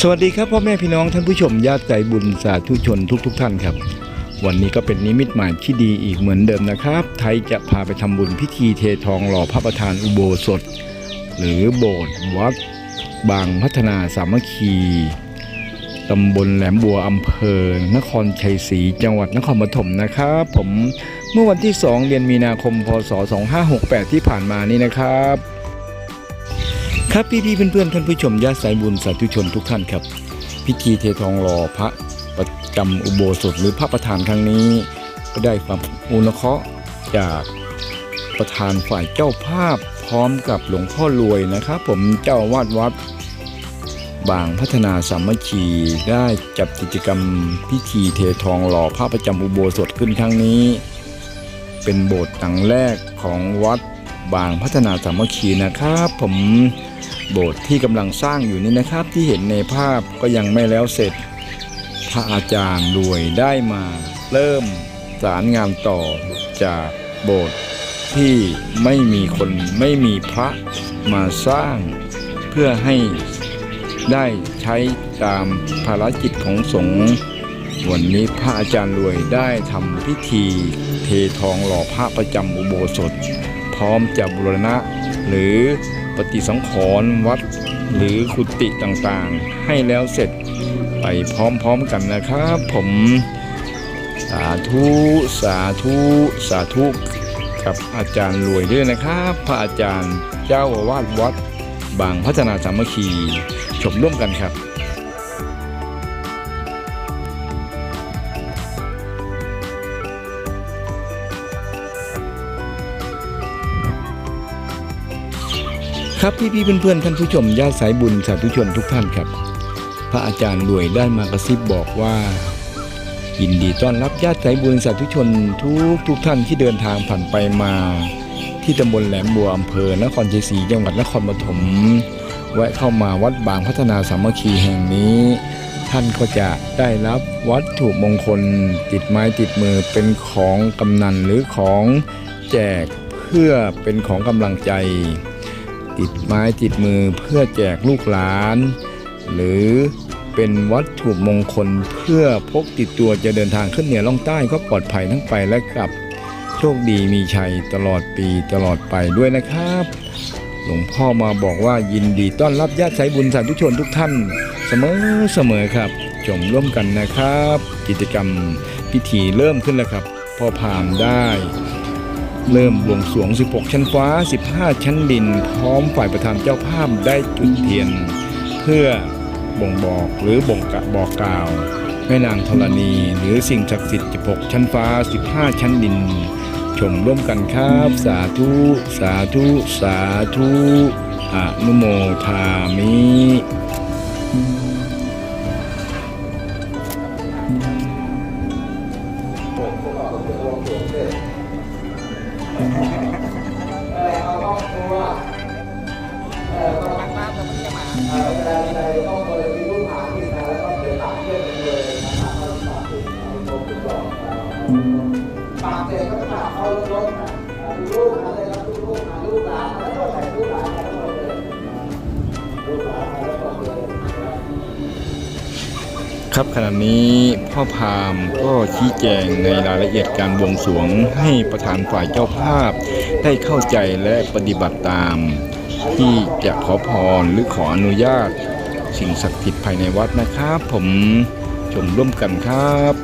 สวัสดีครับพ่อแม่พี่น้องท่านผู้ชมญาติใจบุญสาธุชนทุกทท่านครับ วันนี้ก็เป็นนิมิตหมายที่ดีอีกเหมือนเดิมนะครับ ไทยจะพาไปทำบุญพิธีเททองหล่อพระประธานอุโบสถ หรือโบสถ์วัด บางพัฒนาสามัคคีตำบลแหลมบัวอำเภอ นครชัยศรีจังหวัดนครปฐมนะครับผมเมื่อวันที่ 2 เดือนมีนาคม พศ 2568 ที่ผ่านมานี่นะครับ ครับพี่พี่ๆเพื่อนๆท่านผู้ชมญาติสายบุญสาธุชนทุกท่านครับ พิธีเททองหล่อพระประจำอุโบสถหรือพระประธานครั้งนี้ ก็ได้ความอุณเคราะห์จากประธานฝ่ายเจ้าภาพพร้อมกับหลวงพ่อรวยนะครับ ผมเจ้าอาวาดวัด บางพัฒนาสามัคคีได้จัดกิจกรรมพิธีเททองหล่อพระประจำอุโบสถขึ้นครั้งนี้ เป็นโบสถ์หลังแรกของวัด บางพัฒนาสามัคคีนะครับ ผมโบสถ์ที่กำลังสร้างอยู่นี้นะครับ ที่เห็นในภาพก็ยังไม่แล้วเสร็จ พระอาจารย์รวยได้มาเริ่มสารงานต่อจากโบสถ์ที่ไม่มีคนไม่มีพระมาสร้าง เพื่อให้ได้ใช้ตามภารกิจของสงฆ์วันนี้พระอาจารย์รวยได้ทำพิธีเททองหล่อพระประจำอุโบสถ พร้อมจะบูรณะ หรือปฏิสังขรณ์วัดหรือคุติต่างๆ ให้แล้วเสร็จไปพร้อมๆกันนะครับ ผมสาธุสาธุสาธุกับอาจารย์รวยด้วยนะครับ พระอาจารย์เจ้าอาวาสวัด บางพัฒนาสามัคคี ชมร่วมกันครับ ครับพี่พี่ๆเพื่อนท่านผู้ชมญาติสายบุญสาธุชนทุกท่านครับ พระอาจารย์รวยได้มากระซิบบอกว่า ยินดีต้อนรับญาติสายบุญสาธุชนทุกทุกท่านที่เดินทางผ่านไปมา ที่ตำบลแหลมบัวอำเภอนครชัยศรีจังหวัดนครปฐมแวะเข้ามาวัดบางพัฒนาสามัคคีแห่งนี้ ท่านก็จะได้รับวัตถุมงคลติดไม้ติดมือเป็นของกำนันหรือของแจกเพื่อเป็นของกำลังใจ ติดไม้ติดมือเพื่อแจกลูกหลาน หรือเป็นวัตถุมงคลเพื่อพกติดตัวจะเดินทางขึ้นเหนือล่องใต้ก็ปลอดภัยทั้งไปและกลับ โชคดีมีชัยตลอดปีตลอดไปด้วยนะครับ หลวงพ่อมาบอกว่ายินดีต้อนรับญาติสายบุญสาธุชนทุกท่าน เสมอเสมอครับชมร่วมกันนะครับ กิจกรรมพิธีเริ่มขึ้นแล้วครับ พ่อพามได้ เริ่มบวงสรวง 16 ชั้นฟ้า 15 ชั้นดิน พร้อมฝ่ายประธานเจ้าภาพได้จุดเทียน เพื่อบ่งบอกหรือบ่งกะบอกกล่าว แม่นางธรณี หรือสิ่งศักดิ์สิทธิ์ 16 ชั้นฟ้า 15 ชั้นดิน ชมร่วมกันครับ สาธุ สาธุ สาธุอนุโมทามิ ครับขณะนี้พ่อพามก็ชี้แจงในรายละเอียดการบวงสรวงให้ประธานฝ่ายเจ้าภาพ ได้เข้าใจและปฏิบัติตาม ที่จะขอพรหรือขออนุญาต สิ่งศักดิ์สิทธิ์ภายในวัดนะครับ ผมชมร่วมกันครับ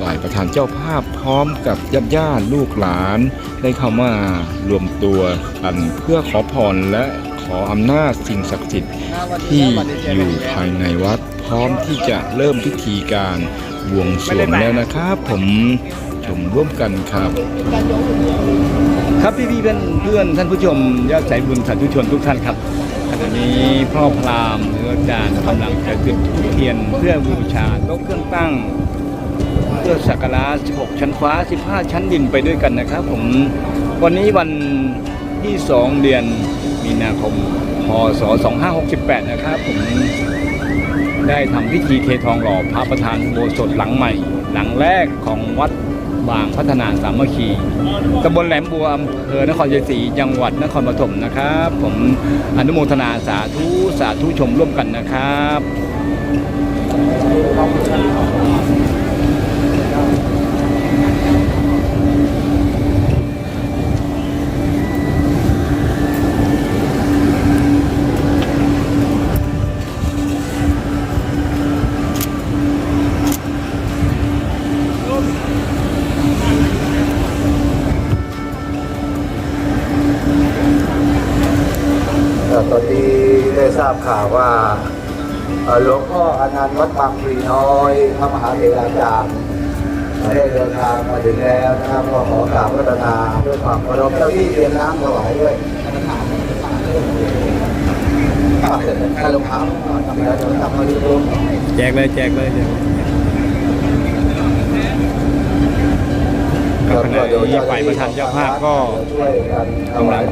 ฝ่ายประธานเจ้าภาพพร้อมกับญาติญาติลูกหลาน ได้เข้ามารวมตัวกันเพื่อขอพรและขออำนาจสิ่งศักดิ์สิทธิ์ที่อยู่ภายในวัด พร้อมที่จะเริ่มพิธีการบวงสรวงแล้วนะครับ ผมชมร่วมกันครับ ครับพี่พี่เพื่อนเพื่อนท่านผู้ชมญาติสายบุญสาธุชนทุกท่านครับขณะนี้พ่อพราหมณ์หรืออาจารย์กำลังจะจุดเทียนเพื่อบูชาโต๊ะเครื่องตั้งเพื่อสักการะ16 ชั้นฟ้า 15 ชั้นดินไปด้วยกันนะครับ ผมวันนี้วันที่ 2 เดือนมีนาคมพศ2568 นะครับผม ได้ทำพิธีเททองหล่อพระประธานอุโบสถหลังใหม่ หลังแรกของวัดบางพัฒนาสามัคคีตำบลแหลมบัวอำเภอนครชัยศรีจังหวัดนครปฐมนะครับ ผมอนุโมทนาสาธุสาธุชมร่วมกันนะครับ ได้ทราบข่าวว่าเอ่อหลวงพ่ออนันต์วัดบางพลีน้อยพระมหาเถราจารย์ได้เดินทางมาถึงแล้วนะครับก็ขอกราบพัฒนาด้วยความเคารพเจ้าที่เตรียมน้ำถวายด้วยการลงท้าเดี๋ยวจะกลับมาดูแจกเลยแจกเลยครับขณะนี้ฝ่ายประธานเจ้าภาพก็ช่วยกันถวาย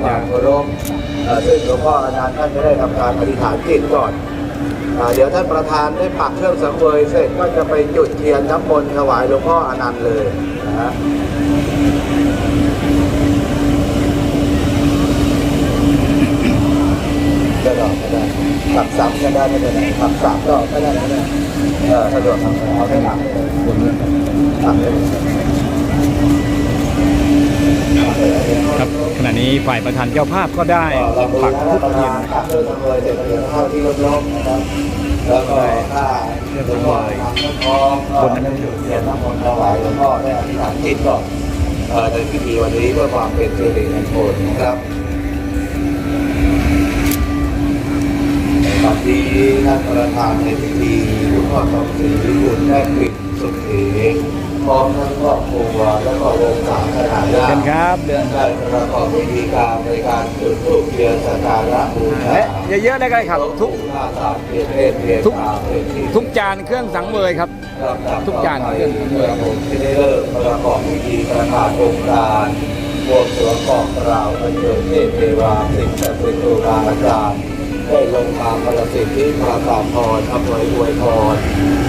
ซึ่งหลวงพ่ออนันต์ท่านจะได้ทำการปฏิฐานจิตก่อนอเดี๋ยวท่านประธานได้ปักเครื่องสังเวยเสร็จก็จะไปจุดเทียนน้ำมนต์ถวายหลวงพ่ออนันต์เลยนะฮะก็ดอกก็ได้ปักสามก็ได้ไม่เป็นไรปักสามดอกก็ได้ไม่เป็นไรเออสะดวกครับเอาได้หลังเลยปักเลย ครับขณะนี้ฝ่ายประธานเจ้าภาพก็ได้ปักทุกเทียนนปักเครื่องสังเวยเสร็จก็เดี๋ยวเข้อบๆนะครับแล้วก็ถ้าหลวงพ่อทำน้ำทองก็จะจุดเทียนน้ำมนถวายหลวงพ่อได้อธิษฐานจิตก่อนเอ่อในพิธีวันนี้เพื่อความเป็นสิริมงคลนะครับตอนนี้ท่านประธานในพิธีหลวงพ่อทองศรีคุณแม่ปิดสุขเอก พร้อมทั้งครอบครัวแล้วก็วงศาคณะญาเชิติญครับเดินได้ประกอบพิธีการในการจุดธูปเทียนสักการะบูชาและเยอะๆได้ก็ได้ครับ ทุกหน้าสามเทียนเทศเทียนทุกตามเป็นที่ทุกจานเครื่องสังเวยครับ ทุกจานเครื่องเพื่อผมที่ได้เริ่มประกอบพิธีประกาศองค์การบวงสรวงกองกล่าวอัญเชิญเทพเทวาสิ่งศักดิ์สิทธิ์ครูบาอาจารย์ ได้ลงมามประสิทธิ์ที่ประกาศพรอำนวยอวยพร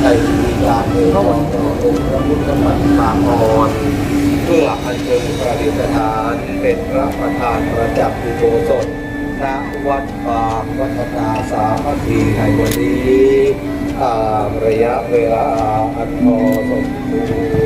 ในพิธีการในวันองค์พระพุทธปฏิมาพรเพื่ออัญเชิญประดิษฐานเป็นพระประธานประจักษ์อุโบสถณวัดบางวัฒนาสามัคคีในวันนี้ตามระยะเวลาอันพอสมควร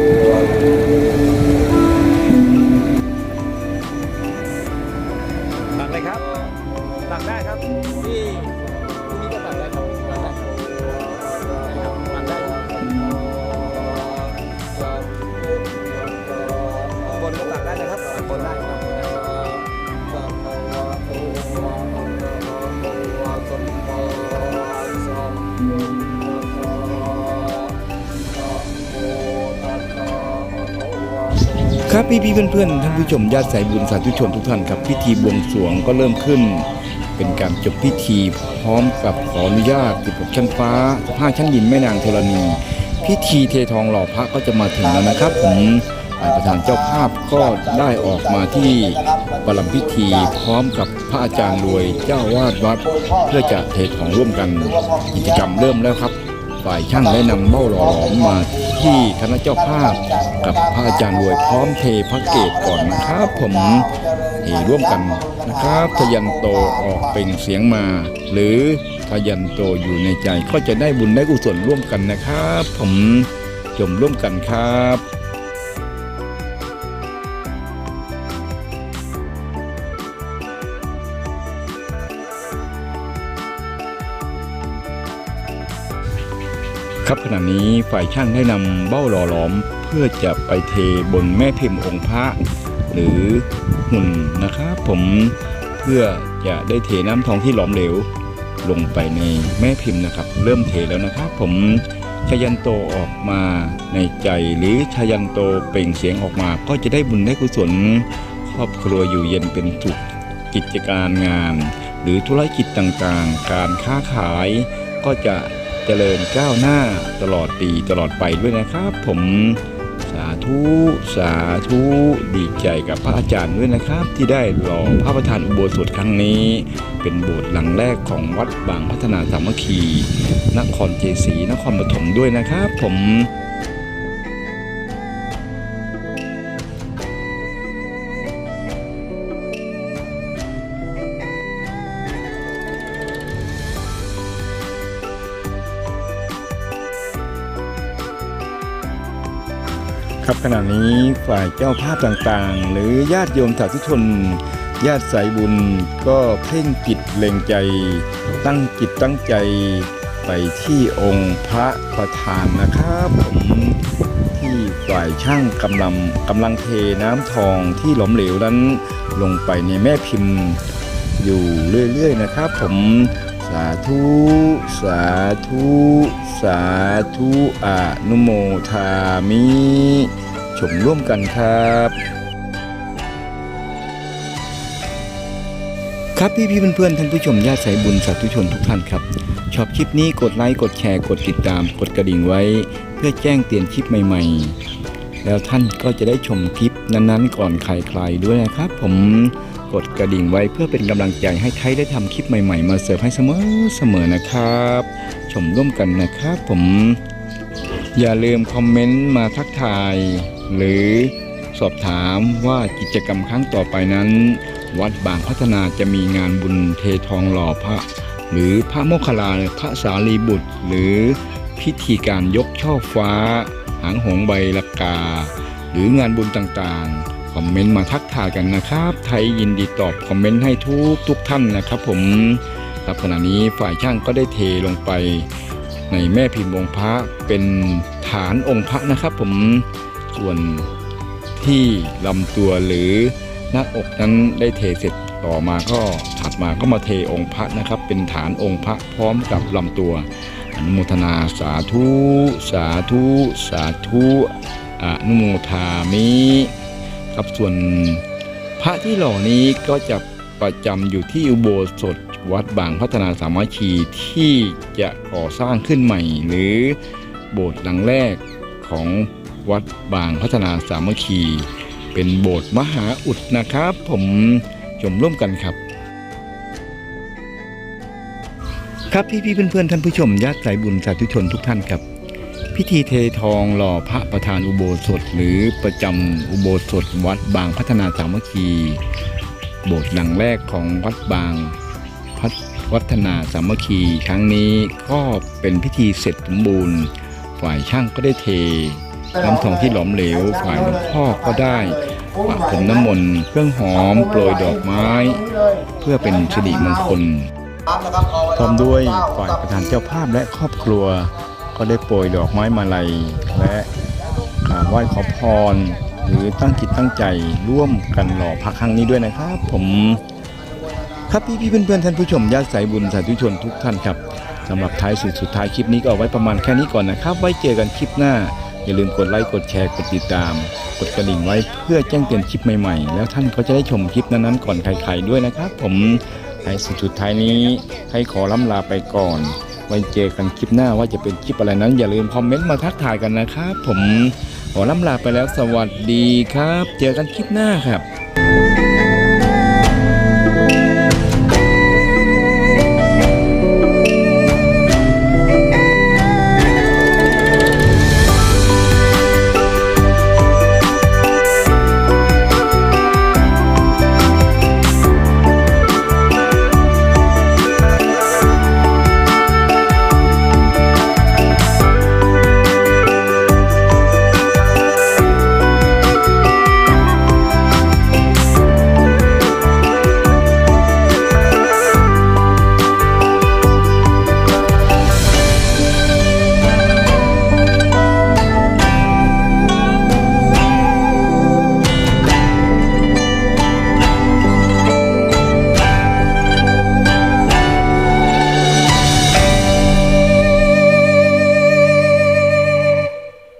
ครับพี่พี่ๆเพื่อนๆท่านผู้ชมญาติสายบุญสาธุชนทุกท่านครับพิธีบวงสรวงก็เริ่มขึ้น เป็นการจบพิธีพร้อมกับขออนุญาต16ชั้นฟ้า15ชั้นดินแม่นางธรณี พิธีเททองหล่อพระก็จะมาถึงแล้วนะครับผมฝ่ายประธานเจ้าภาพก็ได้ออกมาที่ประลัมพิธีพร้อมกับพระอาจารย์รวยเจ้าวาดวัด เพื่อจะเททองร่วมกันกิจกรรมเริ่มแล้วครับ ฝ่ายช่างได้นำเบ้าหล่อหลอมมาที่คณะเจ้าภาพ กับพระอาจารย์รวยพร้อมเทพระเกตก่อนนะครับ ผมเทร่วมกันนะครับทยันโตออกเป็นเสียงมา หรือทยันโตอยู่ในใจก็จะได้บุญได้กุศลร่วมกันนะครับ ผมจมร่วมกันครับ ครับขณะนี้ฝ่ายช่างได้นำเบ้าหล่อหลอม เพื่อจะไปเทบนแม่พิมพ์องค์พระ หรือหุ่นนะครับผมเพื่อจะได้เทน้ำทองที่หลอมเหลว ลงไปในแม่พิมพ์นะครับ เริ่มเทแล้วนะครับผมชยันโตออกมาในใจหรือชยันโตเปล่งเสียงออกมา ก็จะได้บุญได้กุศลครอบครัวอยู่เย็นเป็นสุขกิจการงาน หรือธุรกิจต่างๆ การค้าขายก็จะ เจริญก้าวหน้าตลอดปีตลอดไปด้วยนะครับ ผมสาธุสาธุดีใจกับพระอาจารย์ด้วยนะครับ ที่ได้หล่อพระประธานอุโบสถครั้งนี้ เป็นโบสถ์หลังแรกของวัดบางพัฒนาสามัคคี นครเจสีนครปฐมด้วยนะครับ ผม ครับขณะนี้ฝ่ายเจ้าภาพต่างๆ หรือญาติโยมสาธุชน ญาติสายบุญก็เพ่งจิตเล็งใจ ตั้งจิตตั้งใจไปที่องค์พระประธานนะครับผมที่ฝ่ายช่างกำลังกำลังเทน้ำทองที่หลอมเหลวนั้นลงไปในแม่พิมพ์อยู่เรื่อยๆนะครับ ผม สาธุ สาธุ สาธุอะนุโมทามิ ชมร่วมกันครับ ครับพี่พี่ๆเพื่อนท่านผู้ชมญาติสายบุญสาธุชนทุกท่านครับ ชอบคลิปนี้กดไลค์กดแชร์กดติดตาม กดกระดิ่งไว้ เพื่อแจ้งเตือนคลิปใหม่ๆ แล้วท่านก็จะได้ชมคลิปนั้นๆ ก่อนใครๆด้วยนะครับผม กดกระดิ่งไว้เพื่อเป็นกำลังใจให้ไทยได้ทำคลิปใหม่ๆ มาเสิร์ฟให้เสมอเสมอๆนะครับ ชมร่วมกันนะครับผม อย่าลืมคอมเมนต์มาทักทาย หรือสอบถามว่ากิจกรรมครั้งต่อไปนั้น วัดบางพัฒนาจะมีงานบุญเททองหล่อพระ หรือพระโมคคัลลาพระสารีบุตร หรือพิธีการยกช่อฟ้า หางหงใบละกา หรืองานบุญต่างๆ คอมเมนต์มาทักทายกันนะครับ ไทยยินดีตอบคอมเมนต์ให้ทุกทุกท่านนะครับผมครับขณะนี้ฝ่ายช่างก็ได้เทลงไปในแม่พิมพ์องค์พระเป็นฐานองค์พระนะครับ ผมส่วนที่ลำตัวหรือหน้าอกนั้นได้เทเสร็จต่อมาก็ถัดมาก็มาเทองค์พระนะครับ เป็นฐานองค์พระพร้อมกับลำตัวอนุโมทนาสาธุ สาธุ สาธุอนุโมทามิ ครับ ส่วนพระที่หล่อนี้ก็จะประจำอยู่ที่อุโบสถวัดบางพัฒนาสามัคคีที่จะก่อสร้างขึ้นใหม่ หรือโบสถ์หลังแรกของวัดบางพัฒนาสามัคคี เป็นโบสถ์มหาอุดนะครับ ผมชมร่วมกันครับ ครับพี่พี่ๆเพื่อนท่านผู้ชมญาติสายบุญสาธุชนทุกท่านครับ พิธีเททองหล่อพระประธานอุโบสถ หรือประจำอุโบสถวัดบางพัฒนาสามัคคี โบสถ์หลังแรกของวัดบางพัฒวัฒนาสามัคคีครั้งนี้ก็เป็นพิธีเสร็จสมบูรณ์ ฝ่ายช่างก็ได้เทน้ำทองที่หลอมเหลว ฝ่ายหลวงพ่อก็ได้ปะพรมน้ำมนต์เครื่องหอมโปรยดอกไม้ เพื่อเป็นสิริมงคลพร้อมด้วยฝ่ายประธานเจ้าภาพและครอบครัว ก็ได้โปรยดอกไม้มาลัยและกราบไหว้ขอพร หรือตั้งจิตตั้งใจร่วมกันหล่อพระครั้งนี้ด้วยนะครับ ผมครับพี่พี่ๆเพื่อนท่านผู้ชมญาติสายบุญสาธุชนทุกท่านครับสำหรับท้ายสุดสุดท้ายคลิปนี้ก็เอาไว้ประมาณแค่นี้ก่อนนะครับ ไว้เจอกันคลิปหน้า อย่าลืมกดไลค์กดแชร์กดติดตาม กดกระดิ่งไว้เพื่อแจ้งเตือนคลิปใหม่ๆ แล้วท่านก็จะได้ชมคลิปนั้นๆก่อนใครๆด้วยนะครับ ผมท้ายสุดสุดท้ายนี้ให้ขอล้ำลาไปก่อน ไว้เจอกันคลิปหน้าว่าจะเป็นคลิปอะไรนั้น อย่าลืมคอมเมนต์มาทักทายกันนะครับ ผมขอล่ำลาไปแล้วสวัสดีครับ เจอกันคลิปหน้าครับ